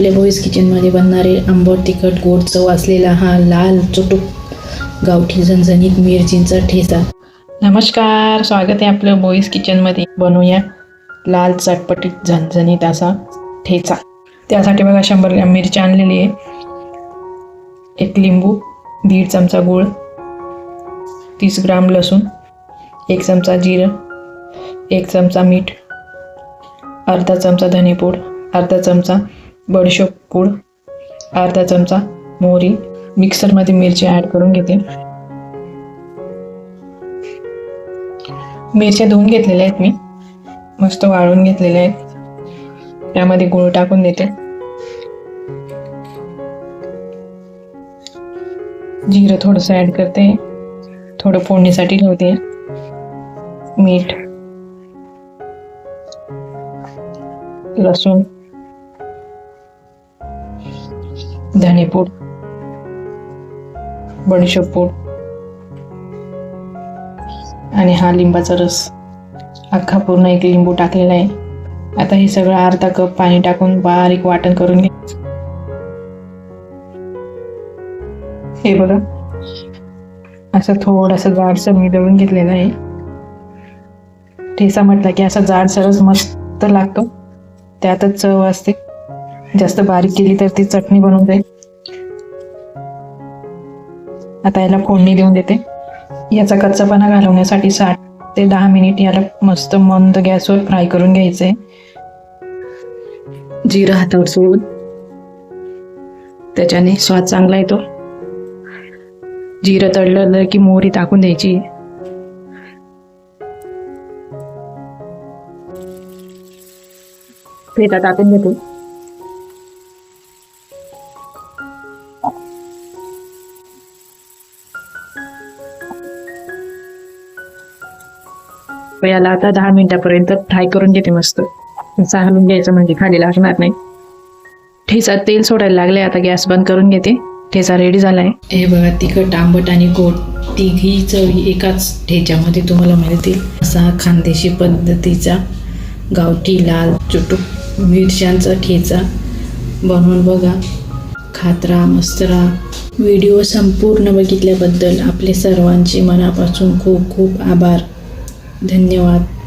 आपल्या बॉईज किचनमध्ये बनणारे आंबट तिखट गोड चव असलेला हा लाल चुटूक गावठी झणझणीत मिरचींचा ठेचा. नमस्कार स्वागत आहे आपलं बॉईज किचनमध्ये बनवूया लाल चटपटीत झणझणीत असा ठेचा. त्यासाठी बघा शंभर ग्रॅम मिरची आणलेली आहे. एक लिंबू दीड चमचा गूळ तीस ग्राम लसूण एक चमचा जिरं एक चमचा मीठ अर्धा चमचा धनेपूड अर्धा चमचा बडशोप पूड अर्धा चमचा मोहरी मिक्सरमध्ये मिरची ॲड करून घेते. मिरच्या धुवून घेतलेल्या आहेत मी. मस्त वाळून घेतलेल्या आहेत. त्यामध्ये गूळ टाकून देते. जिरं थोडंसं ॲड करते. थोडं फोडणीसाठी ठेवते. मीठ लसूण धनेपूड बडीशोप आणि हा लिंबाचा रस. अख्खा पूर्ण एक लिंबू टाकलेला आहे. आता हे सगळं अर्धा कप पाणी टाकून बारीक वाटण करून घे हे बघा. असं थोडंसं जाडसर मी दळून घेतलेलं आहे. ठेसा म्हटला की असा जाडसरच मस्त लागतो. त्यातच चव असते. जास्त बारीक केली तर ती चटणी बनवून जाईल. आता याला फोडणी देऊन देते. याचा कच्चापणा घालवण्यासाठी साठ ते दहा मिनिट याला मस्त मंद गॅसवर फ्राय करून घ्यायचंय जिरं हातावर सोडून. त्याच्याने स्वाद चांगला येतो. जिरं तळलं की मोहरी टाकून द्यायची. फेटा टाकून देतो याला आता दहा मिनिटापर्यंत फ्राय करून घेते मस्त. चालून घ्यायचं म्हणजे खाली लागणार नाही. ठेचा तेल सोडायला लागले आता गॅस बंद करून घेते. ठेचा रेडी झालाय. हे बघा तिखट आंबट आणि गोड तिघी चवी एकाच ठेच्यामध्ये तुम्हाला मिळतील. असा खानदेशी पद्धतीचा गावठी लाल चुटूक मिरच्यांचा ठेचा बनवून बघा. खात राहा मस्त राहा. व्हिडिओ संपूर्ण बघितल्याबद्दल आपले सर्वांचे मनापासून खूप खूप आभार. धन्यवाद.